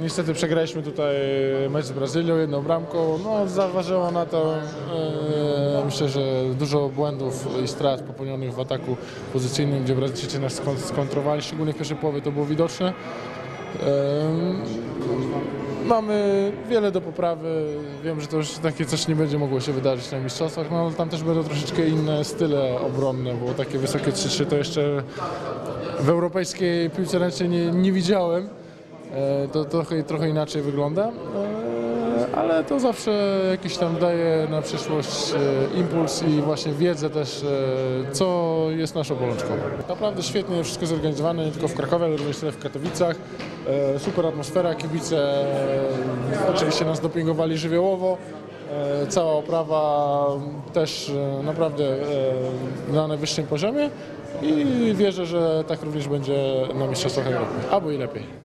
Niestety przegraliśmy tutaj mecz z Brazylią jedną bramką. No, zaważyło na to e, myślę, że dużo błędów i strat popełnionych w ataku pozycyjnym, gdzie Brazylijczycy nas skon- skontrowali, szczególnie w pierwszej połowie to było widoczne. E, Mamy wiele do poprawy. Wiem, że to już takie coś nie będzie mogło się wydarzyć na mistrzostwach, no ale tam też będą troszeczkę inne style obronne, bo takie wysokie 3-3 to jeszcze w europejskiej piłce ręcznej nie, nie widziałem. E, To trochę, trochę inaczej wygląda, e, ale to zawsze jakiś tam daje na przyszłość e, impuls i właśnie wiedzę też, co jest naszą bolączką. Naprawdę świetnie wszystko zorganizowane, nie tylko w Krakowie, ale również w Katowicach. Super atmosfera, kibice oczywiście nas dopingowali żywiołowo. Cała oprawa też naprawdę na najwyższym poziomie i wierzę, że tak również będzie na Mistrzostwach Europy, albo i lepiej.